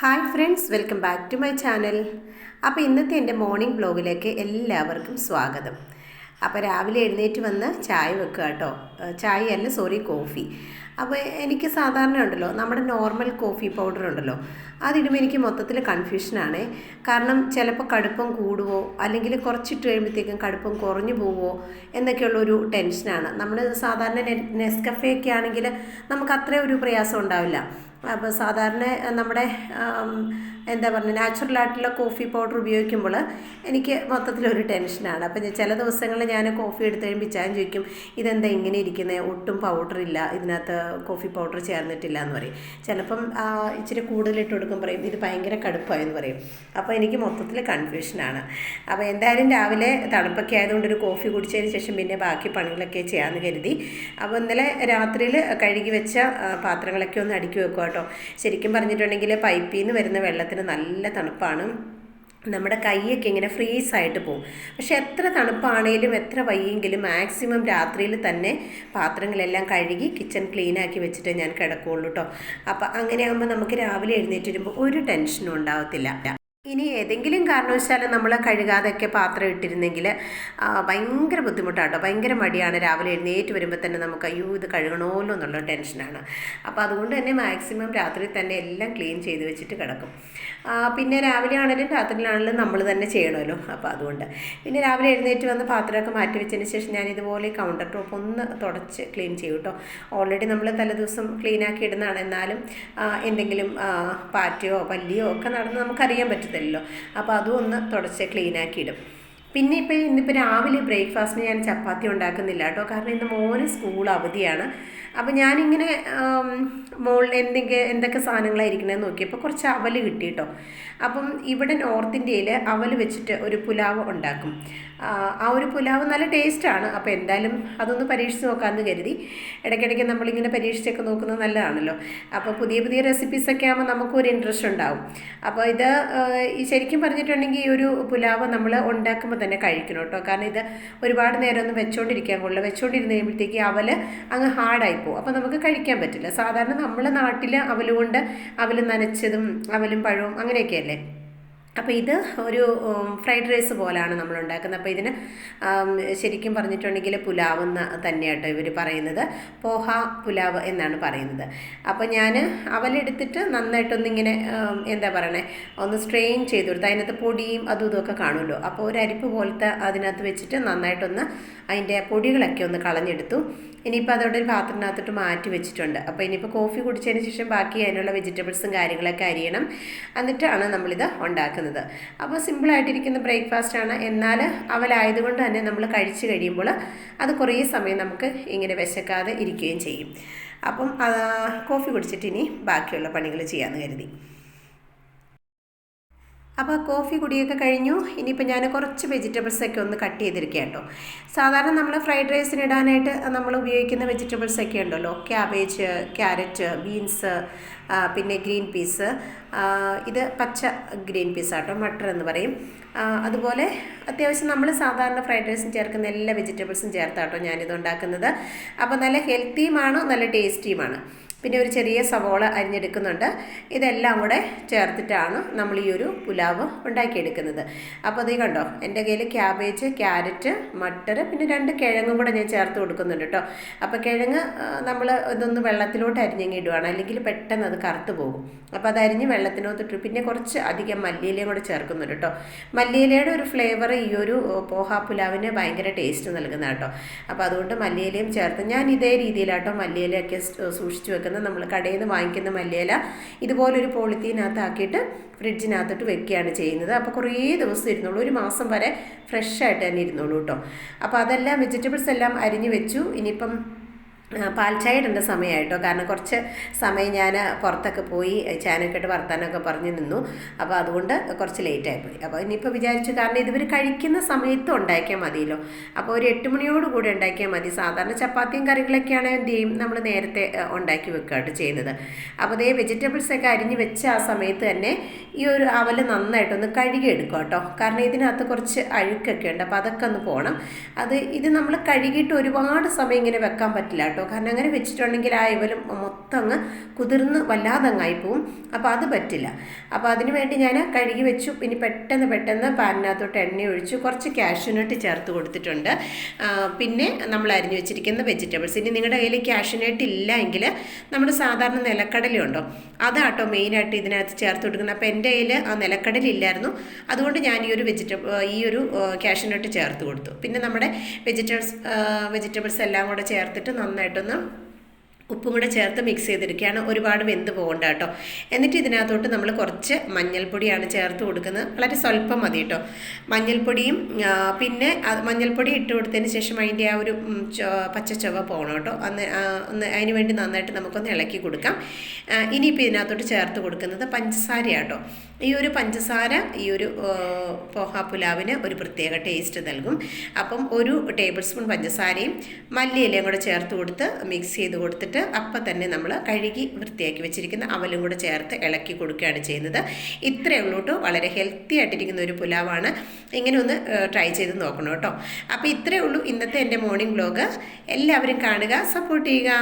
Hi friends welcome back to my channel. അപ്പോൾ ഇന്നത്തെ എന്റെ മോർണിംഗ് ബ്ലോഗിലേക്ക് എല്ലാവർക്കും സ്വാഗതം. അപ്പോൾ രാവിലെ എഴുന്നേറ്റ് വന്ന് ചായ വെക്കുക കേട്ടോ. ചായ അല്ല സോറി കോഫി. അപ്പോൾ എനിക്ക് സാധാരണ ഉണ്ടല്ലോ നമ്മുടെ നോർമൽ കോഫി പൗഡർ ഉണ്ടല്ലോ അതിടുമ്പോൾ എനിക്ക് മൊത്തത്തിൽ കൺഫ്യൂഷനാണ്. കാരണം ചിലപ്പോൾ കടുപ്പം കൂടുവോ അല്ലെങ്കിൽ കുറച്ചിട്ട് കഴിയുമ്പോഴത്തേക്കും കടുപ്പം കുറഞ്ഞു പോവോ എന്നൊക്കെയുള്ളൊരു ടെൻഷനാണ്. നമ്മൾ സാധാരണ നെസ്കഫേ ഒക്കെ ആണെങ്കിൽ നമുക്ക് അത്രയും ഒരു പ്രയാസം ഉണ്ടാവില്ല. അപ്പോൾ സാധാരണ നമ്മുടെ എന്താ പറയുക നാച്ചുറലായിട്ടുള്ള കോഫി പൗഡർ ഉപയോഗിക്കുമ്പോൾ എനിക്ക് മൊത്തത്തിലൊരു ടെൻഷനാണ് അപ്പം ചില ദിവസങ്ങളിൽ ഞാൻ കോഫി എടുത്ത് കഴിയുമ്പോൾ ചാൻ ചോദിക്കും ഇതെന്താ ഇങ്ങനെ ഇരിക്കുന്നത് ഒട്ടും പൗഡർ ഇല്ല. ഇതിനകത്ത് കോഫി പൗഡർ ചേർന്നിട്ടില്ല എന്ന് പറയും. ചിലപ്പം ഇച്ചിരി കൂടുതലിട്ട് കൊടുക്കും പറയും ഇത് ഭയങ്കര കടുപ്പായെന്ന് പറയും. അപ്പോൾ എനിക്ക് മൊത്തത്തിൽ കൺഫ്യൂഷനാണ് അപ്പോൾ എന്തായാലും രാവിലെ തണുപ്പൊക്കെ ആയതുകൊണ്ട് ഒരു കോഫി കുടിച്ചതിന് ശേഷം പിന്നെ ബാക്കി പണികളൊക്കെ ചെയ്യാമെന്ന് കരുതി. അപ്പോൾ ഇന്നലെ രാത്രിയിൽ കഴുകി വെച്ച പാത്രങ്ങളൊക്കെ ഒന്ന് അടുക്കി വെക്കുക കേട്ടോ ശരിക്കും പറഞ്ഞിട്ടുണ്ടെങ്കിൽ പൈപ്പിൽ നിന്ന് വരുന്ന വെള്ളത്തിന് നല്ല തണുപ്പാണ്. നമ്മുടെ കൈയൊക്കെ ഇങ്ങനെ ഫ്രീസ് ആയിട്ട് പോകും. പക്ഷെ എത്ര തണുപ്പാണേലും എത്ര വയ്യെങ്കിലും മാക്സിമം രാത്രിയിൽ തന്നെ പാത്രങ്ങളെല്ലാം കഴുകി കിച്ചൺ ക്ലീൻ ആക്കി വെച്ചിട്ട് ഞാൻ കിടക്കുകയുള്ളൂ കേട്ടോ അപ്പം അങ്ങനെയാകുമ്പോൾ നമുക്ക് രാവിലെ എഴുന്നേറ്റ് വരുമ്പോൾ ഒരു ടെൻഷനും ഉണ്ടാവത്തില്ല. ഇനി ഏതെങ്കിലും കാരണവശാൽ നമ്മൾ കഴുകാതെയൊക്കെ പാത്രം ഇട്ടിരുന്നെങ്കിൽ ഭയങ്കര ഭയങ്കര കേട്ടോ ഭയങ്കര മടിയാണ്. രാവിലെ എഴുന്നേറ്റ് വരുമ്പോൾ തന്നെ നമുക്ക് അയ്യോ ഇത് കഴുകണമല്ലോ എന്നുള്ള ടെൻഷനാണ്. അപ്പോൾ അതുകൊണ്ട് തന്നെ മാക്സിമം രാത്രി തന്നെ എല്ലാം ക്ലീൻ ചെയ്ത് വെച്ചിട്ട് കിടക്കും. പിന്നെ രാവിലെ ആണെങ്കിലും രാത്രിയിലാണെങ്കിലും നമ്മൾ തന്നെ ചെയ്യണമല്ലോ. അപ്പോൾ അതുകൊണ്ട്. പിന്നെ രാവിലെ എഴുന്നേറ്റ് വന്ന് പാത്രമൊക്കെ മാറ്റി വെച്ചതിന് ശേഷം ഞാൻ ഇതുപോലെ കൗണ്ടർ ടോപ്പ് ഒന്ന് തുടച്ച് ക്ലീൻ ചെയ്യും കേട്ടോ. ഓൾറെഡി നമ്മൾ തലേദിവസം ക്ലീൻ ആക്കി ഇടുന്നതാണ്. എന്നാലും എന്തെങ്കിലും പാറ്റയോ പല്ലിയോ ഒക്കെ നടന്ന് നമുക്കറിയാൻ പറ്റത്തില്ലല്ലോ അപ്പോൾ അതും ഒന്ന് തുടച്ച് ക്ലീൻ ആക്കി ഇടും. പിന്നെ ഇപ്പോൾ ഇന്നിപ്പോൾ രാവിലെ ബ്രേക്ക്ഫാസ്റ്റിന് ഞാൻ ചപ്പാത്തി ഉണ്ടാക്കുന്നില്ല കേട്ടോ. കാരണം ഇന്ന് മോന് സ്കൂൾ അവധിയാണ്. അപ്പോൾ ഞാനിങ്ങനെ മോൾ എന്തെങ്കിലും എന്തൊക്കെ സാധനങ്ങളായിരിക്കണമെന്ന് നോക്കിയപ്പോൾ കുറച്ച് അവൽ കിട്ടി കേട്ടോ. അപ്പം ഇവിടെ നോർത്ത് ഇന്ത്യയിൽ അവൽ വെച്ചിട്ട് ഒരു പുലാവ് ഉണ്ടാക്കും. ആ, ഒരു പുലാവ് നല്ല ടേസ്റ്റാണ്. അപ്പോൾ എന്തായാലും അതൊന്ന് പരീക്ഷിച്ച് നോക്കാമെന്ന് കരുതി. ഇടയ്ക്കിടയ്ക്ക് നമ്മളിങ്ങനെ പരീക്ഷിച്ചൊക്കെ നോക്കുന്നത് നല്ലതാണല്ലോ. അപ്പോൾ പുതിയ പുതിയ റെസിപ്പീസൊക്കെ ആകുമ്പോൾ നമുക്കൊരു ഇൻട്രസ്റ്റ് ഉണ്ടാവും. അപ്പോൾ ഇത് ഈ ശരിക്കും പറഞ്ഞിട്ടുണ്ടെങ്കിൽ ഈ ഒരു പുലാവ് നമ്മൾ ഉണ്ടാക്കുമ്പോൾ തന്നെ കഴിക്കണം കേട്ടോ. കാരണം ഇത് ഒരുപാട് നേരം ഒന്നും വെച്ചോണ്ടിരിക്കാൻ കൊള്ളില്ല വെച്ചോണ്ടിരുന്ന് കഴിയുമ്പോഴത്തേക്ക് അവൽ അങ്ങ് ഹാർഡായി പോകും. അപ്പോൾ നമുക്ക് കഴിക്കാൻ പറ്റില്ല. സാധാരണ നമ്മളെ നാട്ടിൽ അവലുകൊണ്ട് കൊണ്ട് അവൽ നനച്ചതും അവലും പഴവും അങ്ങനെയൊക്കെയല്ലേ അപ്പോൾ ഇത് ഒരു ഫ്രൈഡ് റൈസ് പോലെയാണ് നമ്മൾ ഉണ്ടാക്കുന്നത് അപ്പോൾ ഇതിന് ശരിക്കും പറഞ്ഞിട്ടുണ്ടെങ്കിൽ പുലാവ് എന്ന് തന്നെയാട്ടോ ഇവർ പറയുന്നത്. പോഹ പുലാവ് എന്നാണ് പറയുന്നത്. അപ്പോൾ ഞാൻ അവലെടുത്തിട്ട് നന്നായിട്ടൊന്നിങ്ങനെ ഇങ്ങനെ എന്താ പറയണേ ഒന്ന് സ്ട്രെയിൻ ചെയ്ത് കൊടുത്ത് അതിനകത്ത് പൊടിയും അതും ഇതുമൊക്കെ കാണുമല്ലോ. അപ്പോൾ ഒരു അരിപ്പ് പോലത്തെ അതിനകത്ത് വെച്ചിട്ട് നന്നായിട്ടൊന്ന് അതിന്റെ പൊടികളൊക്കെ ഒന്ന് കളഞ്ഞെടുത്തു. ഇനിയിപ്പോൾ അതോടെ ഒരു പാത്രത്തിനകത്തോട്ട് മാറ്റി വെച്ചിട്ടുണ്ട്. അപ്പോൾ ഇനിയിപ്പോൾ കോഫി കുടിച്ചതിന് ശേഷം ബാക്കി അതിനുള്ള വെജിറ്റബിൾസും കാര്യങ്ങളൊക്കെ അരിയണം. എന്നിട്ടാണ് നമ്മളിത് ഉണ്ടാക്കുന്നത്. അപ്പോൾ സിമ്പിളായിട്ടിരിക്കുന്ന ബ്രേക്ക്ഫാസ്റ്റാണ് എന്നാൽ അവലായതുകൊണ്ട് തന്നെ നമ്മൾ കഴിച്ചു കഴിയുമ്പോൾ അത് കുറേ സമയം നമുക്ക് ഇങ്ങനെ വിശക്കാതെ ഇരിക്കുകയും ചെയ്യും. അപ്പം കോഫി കുടിച്ചിട്ട് ഇനി ബാക്കിയുള്ള പണികൾ ചെയ്യാമെന്ന് കരുതി. അപ്പോൾ കോഫി കുടിയൊക്കെ കഴിഞ്ഞു. ഇനിയിപ്പോൾ ഞാൻ കുറച്ച് വെജിറ്റബിൾസൊക്കെ ഒന്ന് കട്ട് ചെയ്തിരിക്കുക കേട്ടോ സാധാരണ നമ്മൾ ഫ്രൈഡ് റൈസിന് ഇടാനായിട്ട് നമ്മൾ ഉപയോഗിക്കുന്ന വെജിറ്റബിൾസൊക്കെ ഉണ്ടല്ലോ. ക്യാബേജ് ക്യാരറ്റ് ബീൻസ് പിന്നെ ഗ്രീൻ പീസ് ഇത് പച്ച ഗ്രീൻ പീസ് ആട്ടോ മട്ടർ എന്ന് പറയും. അതുപോലെ അത്യാവശ്യം നമ്മൾ സാധാരണ ഫ്രൈഡ് റൈസും ചേർക്കുന്ന എല്ലാ വെജിറ്റബിൾസും ചേർത്താട്ടോ ഞാനിത് ഉണ്ടാക്കുന്നത്. അപ്പോൾ നല്ല ഹെൽത്തിയുമാണ് നല്ല ടേസ്റ്റിയുമാണ് പിന്നെ ഒരു ചെറിയ സവോള അരിഞ്ഞെടുക്കുന്നുണ്ട്. ഇതെല്ലാം കൂടെ ചേർത്തിട്ടാണ് നമ്മൾ ഈ ഒരു പുലാവ് ഉണ്ടാക്കിയെടുക്കുന്നത്. അപ്പോൾ അത് കണ്ടോ? എന്റെ കയ്യിൽ ക്യാബേജ് ക്യാരറ്റ് മട്ടർ പിന്നെ രണ്ട് കിഴങ്ങും കൂടെ ഞാൻ ചേർത്ത് കൊടുക്കുന്നുണ്ട് കേട്ടോ. അപ്പോൾ കിഴങ്ങ് നമ്മൾ ഇതൊന്ന് വെള്ളത്തിലോട്ട് അരിഞ്ഞങ്ങി ഇടുവാണ്. അല്ലെങ്കിൽ പെട്ടെന്ന് അത് കറുത്ത് പോകും. അപ്പോൾ അത് അരിഞ്ഞ് വെള്ളത്തിനകത്തിട്ട് പിന്നെ കുറച്ച് അധികം മല്ലിയിലയും കൂടെ ചേർക്കുന്നുണ്ട് കേട്ടോ. മല്ലിയിലയുടെ ഒരു ഫ്ലേവർ ഈ ഒരു പോഹ പുലാവിന് ഭയങ്കര ടേസ്റ്റ് നൽകുന്ന കേട്ടോ. അപ്പോൾ അതുകൊണ്ട് മല്ലിയിലയും ചേർത്ത്. ഞാൻ ഇതേ രീതിയിലാട്ടോ മല്ലിയിലയൊക്കെ സൂക്ഷിച്ചു വെക്കുന്നത്. നമ്മൾ കടയിൽ നിന്ന് വാങ്ങിക്കുന്ന മല്ലിയില ഇതുപോലൊരു പോളിത്തീനകത്താക്കിയിട്ട് ഫ്രിഡ്ജിനകത്തോട്ട് വെക്കുകയാണ് ചെയ്യുന്നത്. അപ്പോൾ കുറേ ദിവസം ഇരുന്നുള്ളൂ ഒരു മാസം വരെ ഫ്രഷ് ആയിട്ട് തന്നെ ഇരുന്നുള്ളൂ കേട്ടോ. അപ്പോൾ അതെല്ലാം വെജിറ്റബിൾസ് എല്ലാം അരിഞ്ഞു വെച്ചു. ഇനിയിപ്പം ആ, പാൽ ചായ ഇടേണ്ട സമയമായിട്ടോ. കാരണം കുറച്ച് സമയം ഞാൻ പുറത്തൊക്കെ പോയി ചാനക്കെട്ട് വർത്താനൊക്കെ പറഞ്ഞ് നിന്നു. അപ്പോൾ അതുകൊണ്ട് കുറച്ച് ലേറ്റായി പോയി. അപ്പോൾ ഇനിയിപ്പോൾ വിചാരിച്ചു കാരണം ഇതുവർ കഴിക്കുന്ന സമയത്ത് ഉണ്ടാക്കിയാൽ മതിയല്ലോ. അപ്പോൾ ഒരു എട്ട് മണിയോട് കൂടി ഉണ്ടാക്കിയാൽ മതി. സാധാരണ ചപ്പാത്തിയും കറികളൊക്കെയാണ് എന്ത് ചെയ്യും? നമ്മൾ നേരത്തെ ഉണ്ടാക്കി വെക്കുകയാണ് ചെയ്യുന്നത്. അപ്പോൾ അതേ വെജിറ്റബിൾസൊക്കെ അരിഞ്ഞ് വെച്ച ആ സമയത്ത് തന്നെ ഈ ഒരു അവൽ നന്നായിട്ടൊന്ന് കഴുകി എടുക്കുക കേട്ടോ. കാരണം ഇതിനകത്ത് കുറച്ച് അഴുക്കൊക്കെ ഉണ്ട്. അപ്പോൾ അതൊക്കെ ഒന്ന് പോകണം അത് ഇത് നമ്മൾ കഴുകിയിട്ട് ഒരുപാട് സമയം ഇങ്ങനെ വെക്കാൻ പറ്റില്ല കേട്ടോ. കാരണം അങ്ങനെ വെച്ചിട്ടുണ്ടെങ്കിൽ ആ ഇവലും മൊത്തം അങ്ങ് കുതിർന്ന് വല്ലാതെ അങ്ങായി പോവും. അപ്പോൾ അത് പറ്റില്ല. അപ്പോൾ അതിന് വേണ്ടി ഞാൻ കഴുകി വെച്ചു. ഇനി പെട്ടെന്ന് പെട്ടെന്ന് പാനിനകത്തോട്ട് എണ്ണ ഒഴിച്ചു കുറച്ച് കാഷ്യൂനട്ട് ചേർത്ത് കൊടുത്തിട്ടുണ്ട്. പിന്നെ നമ്മൾ അരിഞ്ഞു വെച്ചിരിക്കുന്ന വെജിറ്റബിൾസ്. ഇനി നിങ്ങളുടെ കയ്യിൽ കാഷ്യൂനട്ട് ഇല്ല എങ്കിൽ നമ്മുടെ സാധാരണ നിലക്കടലുണ്ടോ അതാട്ടോ മെയിനായിട്ട് ഇതിനകത്ത് ചേർത്ത് കൊടുക്കുന്നത്. അപ്പോൾ എന്റെ കയ്യിൽ ആ നിലക്കടലില്ലായിരുന്നു അതുകൊണ്ട് ഞാൻ ഈ ഒരു വെജിറ്റബിൾ ഈ ഒരു കാഷ്യൂനട്ട് ചേർത്ത് കൊടുത്തു. പിന്നെ നമ്മുടെ വെജിറ്റബിൾസ് വെജിറ്റബിൾസ് എല്ലാം കൂടെ ചേർത്തിട്ട് നന്നായിട്ടൊന്ന് ഉപ്പും കൂടെ ചേർത്ത് മിക്സ് ചെയ്തെടുക്കുകയാണ് ഒരുപാട് വെന്ത് പോകണ്ട കേട്ടോ. എന്നിട്ട് ഇതിനകത്തോട്ട് നമ്മൾ കുറച്ച് മഞ്ഞൾപ്പൊടിയാണ് ചേർത്ത് കൊടുക്കുന്നത്. വളരെ സ്വല്പം മതി കേട്ടോ. മഞ്ഞൾപ്പൊടിയും പിന്നെ മഞ്ഞൾപ്പൊടി ഇട്ട് കൊടുത്തതിന് ശേഷം അതിന്റെ ആ ഒരു പച്ച ചുവ പോകണം കേട്ടോ. അന്ന് ഒന്ന് അതിന് വേണ്ടി നന്നായിട്ട് നമുക്കൊന്ന് ഇളക്കി കൊടുക്കാം. ഇനിയിപ്പോൾ ഇതിനകത്തോട്ട് ചേർത്ത് കൊടുക്കുന്നത് പഞ്ചസാര കേട്ടോ. ഈ ഒരു പഞ്ചസാര ഈ ഒരു പോഹ പുലാവിന് ഒരു പ്രത്യേക ടേസ്റ്റ് നൽകും. അപ്പം ഒരു ടേബിൾ സ്പൂൺ പഞ്ചസാരയും മല്ലിയിലയും കൂടെ ചേർത്ത് കൊടുത്ത് മിക്സ് ചെയ്ത് കൊടുത്തിട്ട് അപ്പം തന്നെ നമ്മൾ കഴുകി വൃത്തിയാക്കി വെച്ചിരിക്കുന്ന അവലും കൂടെ ചേർത്ത് ഇളക്കി കൊടുക്കുകയാണ് ചെയ്യുന്നത്. ഇത്രയേ ഉള്ളൂ കേട്ടോ. വളരെ ഹെൽത്തി ആയിട്ടിരിക്കുന്ന ഒരു പുലാവാണ്. ഇങ്ങനെ ഒന്ന് ട്രൈ ചെയ്ത് നോക്കണം കേട്ടോ. അപ്പോൾ ഇത്രയേ ഉള്ളൂ ഇന്നത്തെ എന്റെ മോർണിംഗ് വ്ലോഗ് എല്ലാവരും കാണുക സപ്പോർട്ട് ചെയ്യുക.